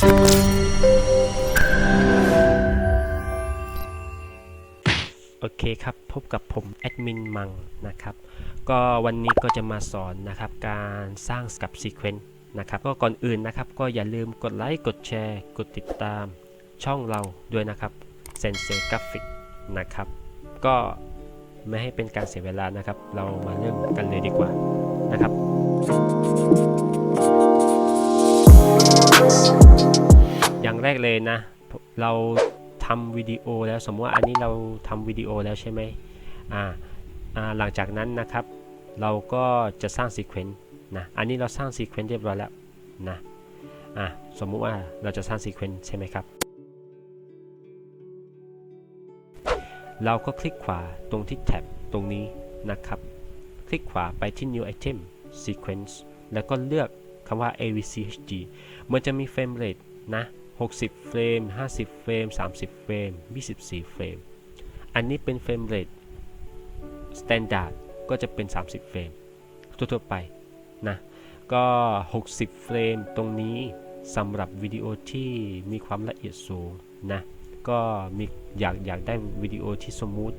โอเคครับ พบกับผมแอดมินมังนะครับ ก็วันนี้ก็จะมาสอนนะครับการสร้างกับซีเควนต์นะครับ ก็ก่อนอื่นนะครับ ก็อย่าลืมกดไลค์ กดแชร์ กดติดตามช่องเราด้วยนะครับเซนเซกราฟิกนะครับ ก็ไม่ให้เป็นการเสียเวลานะครับ เรามาเริ่มกันเลยดีกว่านะครับ อย่างแรกเลยนะ เราทำวิดีโอแล้วสมมติว่าอันนี้เราทำวิดีโอแล้วใช่ไหมอ่าอ่าหลังจากนั้นนะครับ เราก็จะสร้างซีเควนต์นะอันนี้เราสร้างซีเควนต์เรียบร้อยแล้วนะอ่าสมมุติว่าเราจะสร้างซีเควนต์ใช่ไหมครับ เราก็คลิกขวาตรงที่แท็บตรงนี้นะครับ คลิกขวาไปที่ new item sequence แล้วก็เลือก คำว่า avchd มันจะมีเฟรมเรทนะ 60 เฟรม 50 เฟรม 30 เฟรม 24 เฟรม อันนี้เป็นเฟรมเรท standard ก็จะเป็น 30 เฟรม ทั่วๆไปนะ ก็ 60 เฟรมตรงนี้สำหรับวิดีโอที่มีความละเอียดสูงนะ ก็มีอยากอยากได้วิดีโอที่สมูท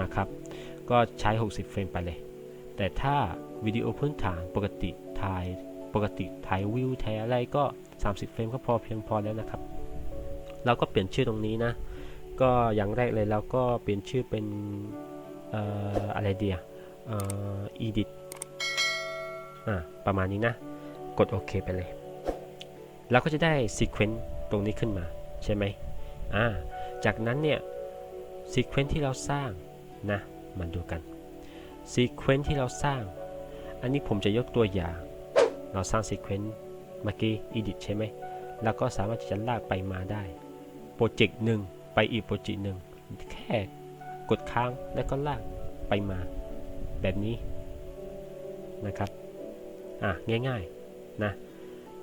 นะครับ ก็ใช้ 60 เฟรมไปเลย แต่ถ้าวิดีโอพื้นฐานปกติถ่าย ปกติถ่ายวิวถ่ายอะไรก็ 30 เฟรมก็พอเพียงพอแล้วนะครับ เราก็เปลี่ยนชื่อตรงนี้นะ ก็อย่างแรกเลยเราก็เปลี่ยนชื่อเป็นอะไรเดียอ่อ edit อ่าประมาณนี้นะ กดโอเคไปเลยเราก็จะได้ sequence ตรงนี้ขึ้นมา ใช่ไหมอ่าจากนั้นเนี่ย sequence ที่เราสร้างนะมาดูกัน sequence ที่เราสร้าง อันนี้ผมจะยกตัวอย่าง เราสร้าง sequence เมื่อกี้ edit ใช่ไหม แล้วก็สามารถที่จะลากไปมาได้ โปรเจกต์หนึ่งไปอีกโปรเจกต์หนึ่งแค่กดค้างแล้วก็ลากไปมา แบบนี้นะครับ อะ ง่ายๆ นะ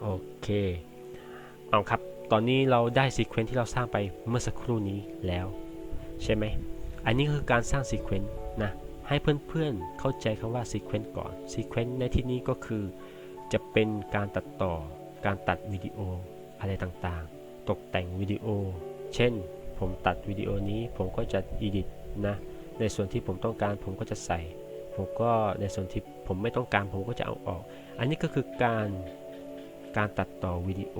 โอเค เอาครับ ตอนนี้เราได้ซีเควนต์ที่เราสร้างไปเมื่อสักครู่นี้แล้ว ใช่ไหม อันนี้คือการสร้างซีเควนต์นะ ให้เพื่อนๆ เข้าใจคำว่าซีเควนต์ก่อน ซีเควนต์ในที่นี้ก็คือ จะเป็นการตัดต่อ การตัดวิดีโออะไรต่างๆ ตกแต่งวิดีโอ เช่น ผมตัดวิดีโอนี้ผมก็จะ edit นะ ในส่วนที่ผมต้องการผมก็จะใส่ ผมก็ในส่วนที่ผมไม่ต้องการผมก็จะเอาออก อันนี้ก็คือการการตัดต่อวิดีโอ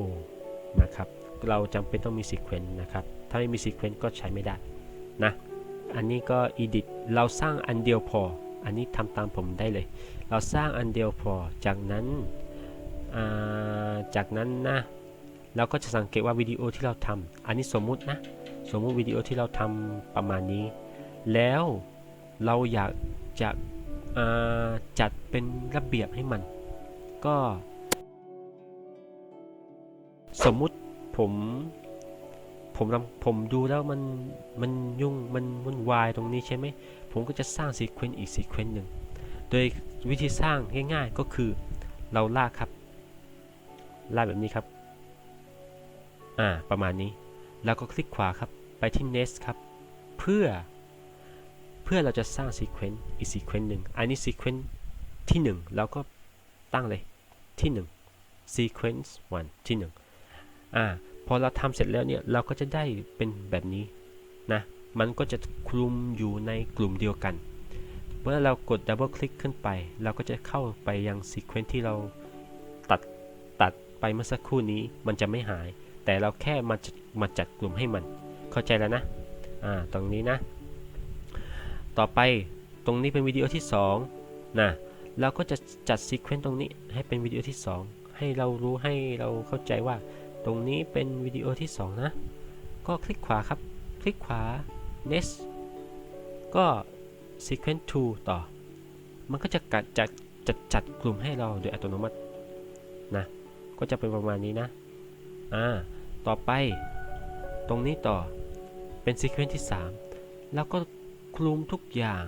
นะครับ เราจำเป็นต้องมีซีเควนต์นะครับ ถ้าไม่มีซีเควนต์ก็ใช้ไม่ได้นะ อันนี้ก็ edit เราสร้างอันเดียวพอ อันนี้ทำตามผมได้เลย เราสร้างอันเดียวพอ จากนั้นาจากนั้นนะเราก็จะสังเกตว่าวิดีโอที่เราทำอันนี้สมมุตินะสมมุติวิดีโอที่เราทำประมาณนี้ แล้วเราอยากจะจัดเป็นระเบียบให้มัน ก็ สมมุติผมผมรำผมดูแล้วมันมันยุ่งมันวุ่นวายตรงนี้ใช่ไหม ผมก็จะสร้างซีเควนต์อีกซีเควนต์หนึ่ง โดยวิธีสร้างง่ายๆก็คือเราลากครับ ลากแบบนี้ครับ อ่า ประมาณนี้ แล้วก็คลิกขวาครับ ไปที่ next ครับ เพื่อ เพื่อเราจะสร้างซีเควนต์อีกซีเควนต์หนึ่ง อันนี้ซีเควนต์ที่ 1 แล้วก็ตั้งเลยที่ 1 sequence 1 ที่ 1 อ่า พอเราทำเสร็จแล้วเนี่ย เราก็จะได้เป็นแบบนี้นะ มันก็จะคลุมอยู่ในกลุ่มเดียวกัน เมื่อเรากดดับเบิลคลิกขึ้นไป เราก็จะเข้าไปยังซีเควนต์ที่เราตัดตัดไปเมื่อสักครู่นี้มันจะไม่หาย แต่เราแค่มาจัดมาจัดกลุ่มให้มัน เข้าใจแล้วนะ อ่า ตรงนี้นะ ต่อไปตรงนี้เป็นวิดีโอที่2นะเราก็จะจัดซีเควนต์ตรงนี้ให้เป็นวิดีโอที่ 2 ให้เรารู้ให้เราเข้าใจว่า ตรงนี้เป็นวิดีโอที่ 2 นะ ก็คลิกขวาครับ คลิกขวา next ก็ sequence 2ต่อ มันก็จะกัดจัดจัดจัดกลุ่มให้เราโดยอัตโนมัตินะ ก็จะเป็นประมาณนี้นะ อ่า ต่อไป ตรงนี้ต่อ เป็น sequence ที่ 3 แล้วก็คลุมทุกอย่าง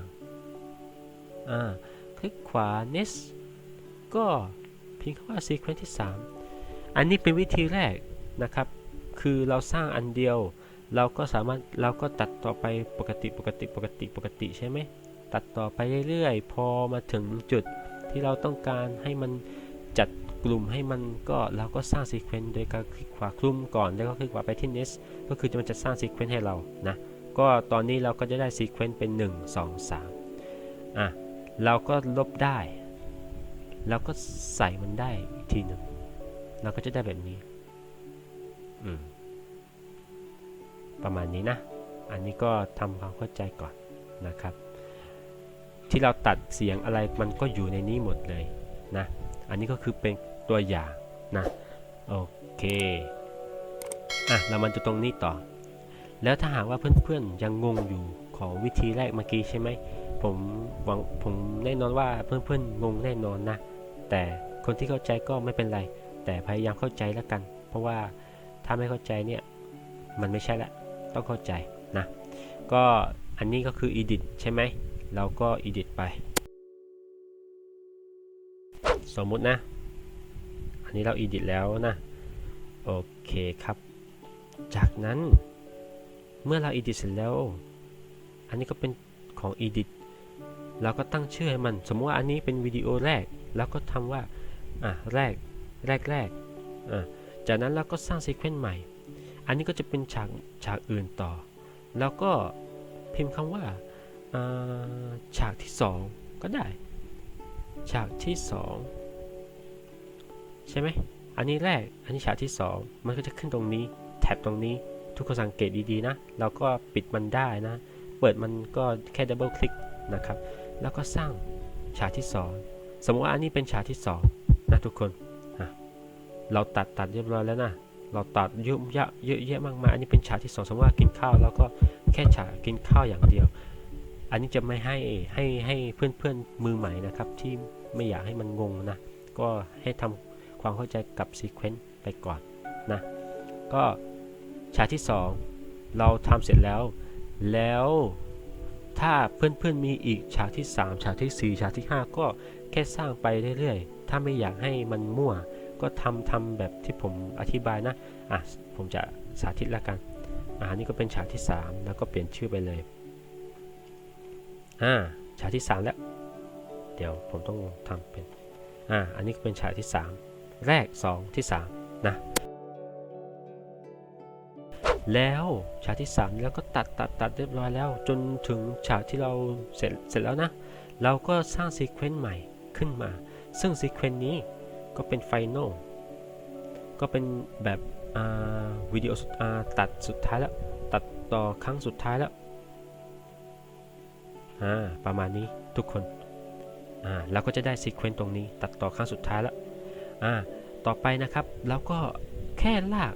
อ่า คลิกขวา next ก็พียงแค่ว่า sequence ที่ 3 อันนี้เป็นวิธีแรกนะครับ คือเราสร้างอันเดียว เราก็สามารถเราก็ตัดต่อไปปกติปกติปกติปกติใช่ไหมตัดต่อไปเรื่อยๆ พอมาถึงจุดที่เราต้องการให้มันจัดกลุ่มให้มันก็เราก็สร้างซีเควนต์โดยการคลิกขวาคลุมก่อนแล้วก็คลิกขวาไปที่ next ก็คือมันจะสร้างซีเควนต์ให้เรานะก็ตอนนี้เราก็จะได้ซีเควนต์เป็น 1 2 3อะเราก็ลบได้แล้วก็ใส่มันได้อีกทีหนึ่งเราก็จะได้แบบนี้อืม ประมาณนี้นะ อันนี้ก็ทำความเข้าใจก่อนนะครับ ที่เราตัดเสียงอะไรมันก็อยู่ในนี้หมดเลยนะ อันนี้ก็คือเป็นตัวอย่างนะ โอเค อะ เรามาจะตรงนี้ต่อ แล้วถ้าหากว่าเพื่อนๆยังงงอยู่ของวิธีแรกเมื่อกี้ใช่ไหม ผมหวังผมแน่นอนว่าเพื่อนๆงงแน่นอนนะ แต่คนที่เข้าใจก็ไม่เป็นไร แต่พยายามเข้าใจแล้วกัน เพราะว่าถ้าไม่เข้าใจเนี่ย มันไม่ใช่ละ ต้องเข้าใจนะ ก็อันนี้ก็คือ edit ใช่ไหม เราก็ edit ไป สมมุตินะ อันนี้เรา edit แล้วนะ โอเคครับ จากนั้นเมื่อเรา edit เสร็จแล้ว อันนี้ก็เป็นของ edit เราก็ตั้งชื่อให้มัน สมมติว่าอันนี้เป็นวิดีโอแรก แล้วก็ทำว่า อะ แรก แรกแรกอะจากนั้นเราก็สร้างซีเควนต์ใหม่ อันนี้ก็จะเป็นฉากฉากอื่นต่อ แล้วก็พิมพ์คำว่าฉากที่ 2 ก็ได้ ฉากที่ 2 ใช่ไหมอันนี้แรกอันนี้ฉากที่ 2 มันก็จะขึ้นตรงนี้แท็บตรงนี้ทุกคนสังเกตดีๆนะเราก็ปิดมันได้นะ เปิดมันก็แค่ดับเบิลคลิกนะครับ แล้วก็สร้างฉากที่ 2 สมมติว่าอันนี้เป็นฉากที่2นะทุกคนเราตัดตัดเรียบร้อยแล้วนะ เราตัดเยอะแยะเยอะแยะมากมายอันนี้เป็นฉากที่2สมมติว่ากินข้าวแล้วก็แค่ฉากกินข้าวอย่างเดียว อันนี้จะไม่ให้ให้ให้เพื่อนๆมือใหม่นะครับที่ไม่อยากให้มันงงนะ ก็ให้ทำความเข้าใจกับซีเควนต์ไปก่อนนะก็ฉากที่ 2 เราทำเสร็จแล้ว แล้วถ้าเพื่อนๆมีอีกฉากที่ 3 ฉากที่ 4 ฉากที่ 5 ก็แค่สร้างไปเรื่อยๆ ถ้าไม่อยากให้มันมั่ว ก็ทำทำแบบที่ผมอธิบายนะอะผมจะสาธิตแล้วกันอ่านี่ก็เป็นฉากที่ 3 แล้วก็เปลี่ยนชื่อไปเลยอ่าฉากที่ 3 แล้ว เดี๋ยวผมต้องทำเป็นอ่าอันนี้ก็เป็นฉากที่ 3 แรก 2 ที่ 3 นะ แล้วฉากที่ 3 แล้วก็ตัดตัดตัดเรียบร้อยแล้ว จนถึงฉากที่เราเสร็จเสร็จแล้วนะ เราก็สร้างซีเควนต์ใหม่ขึ้นมา ซึ่งซีเควนต์นี้ ก็เป็นไฟนอลก็เป็นแบบวิดีโอสุดอ่าตัดสุดท้ายแล้ว ตัดต่อครั้งสุดท้ายแล้วประมาณนี้ทุกคนเราก็จะได้ซีเควนต์ตรงนี้ ตัดต่อครั้งสุดท้ายแล้วต่อไปนะครับเราก็แค่ลาก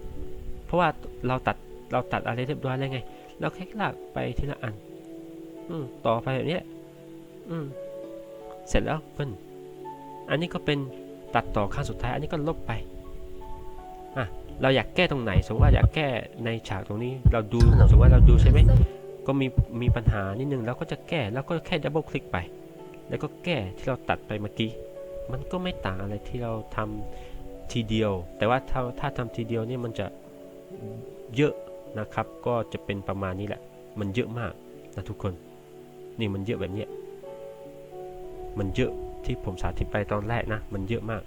เพราะว่าเราตัดเราตัดอะไรเรียบร้อยแล้วไง เราแค่ลากไปทีละอันอืต่อไปแบบนี้อืเสร็จแล้วเพื่อนอันนี้ก็เป็น ตัดต่อครั้งสุดท้ายอันนี้ก็ลบไปอะเราอยากแก้ตรงไหน สมมติว่าอยากแก้ในฉากตรงนี้เราดูสมมติว่าเราดูใช่ไหมก็มีมีปัญหานิดนึงเราก็จะแก้แล้วก็แค่ดับเบิลคลิกไป แล้วก็แก้ที่เราตัดไปเมื่อกี้มันก็ไม่ต่างอะไรที่เราทำทีเดียว แต่ว่าถ้าถ้าทำทีเดียวเนี่ยมันจะเยอะนะครับ ก็จะเป็นประมาณนี้แหละ มันเยอะมากนะทุกคน นี่มันเยอะแบบเนี้ยมันเยอะ ที่ผมสาธิตไปตอนแรกนะ มันเยอะมาก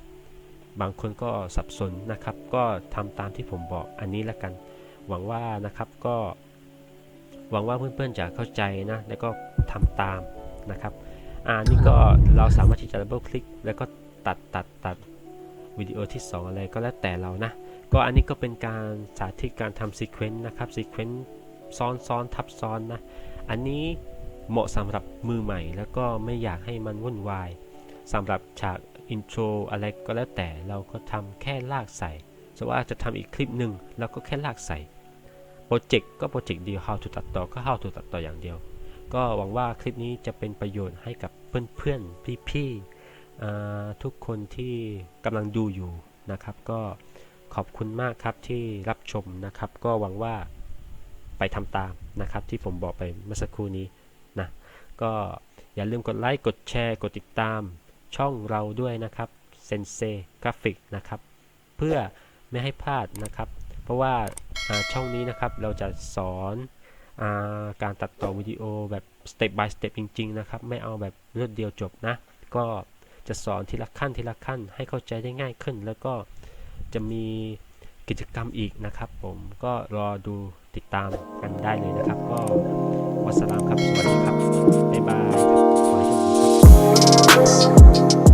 บางคนก็สับสนนะครับ ก็ทำตามที่ผมบอกอันนี้ล้วกัน หวังว่านะครับก็ หวังว่าเพื่อนๆจะเข้าใจนะ แล้วก็ทำตามนะครับอ่านี่ก็เราสามารถที่จะดับเบิลคลิกแล้วก็ตัดตัดตัดวิดีโอที่ 2 อะไรก็แล้วแต่เรานะ ก็อันนี้ก็เป็นการสาธิตการทำซีเควนต์นะครับซีเควนต์ซ้อนซ้อนทับซ้อนนะ อันนี้เหมาะสำหรับมือใหม่แล้วก็ไม่อยากให้มันวุ่นวาย สำหรับฉากอินโทรอะไรก็แล้วแต่เราก็ทำแค่ลากใส่สว่าจะทำอีกคลิปหนึ่งเราก็แค่ลากใส่โปรเจกต์ก็โปรเจกต์เดียว how to ตัดต่อก็ how to ตัดต่ออย่างเดียว ก็หวังว่าคลิปนี้จะเป็นประโยชน์ให้กับเพื่อนๆ พี่ๆอทุกคนที่กำลังดูอยู่นะครับ ก็ขอบคุณมากครับที่รับชมนะครับ ก็หวังว่าไปทำตามนะครับ ที่ผมบอกไปเมื่อสักครู่นี้นะก็อย่าลืมกดไลค์กดแชร์กดติดตาม ช่องเราด้วยนะครับเซนเซกราฟิกนะครับ เพื่อไม่ให้พลาดนะครับ เพราะว่าช่องนี้นะครับเราจะสอนอาการตัดต่อวิดีโอแบบสเต็ป by สเต็ปจริงๆนะครับ ไม่เอาแบบรวดเดียวจบนะ ก็จะสอนทีละขั้นทีละขั้นให้เข้าใจได้ง่ายขึ้น แล้วก็จะมีกิจกรรมอีกนะครับ ผมก็รอดูติดตามกันได้เลยนะครับ ก็วัสลามครับ สวัสดีครับ บ๊ายบาย Peace.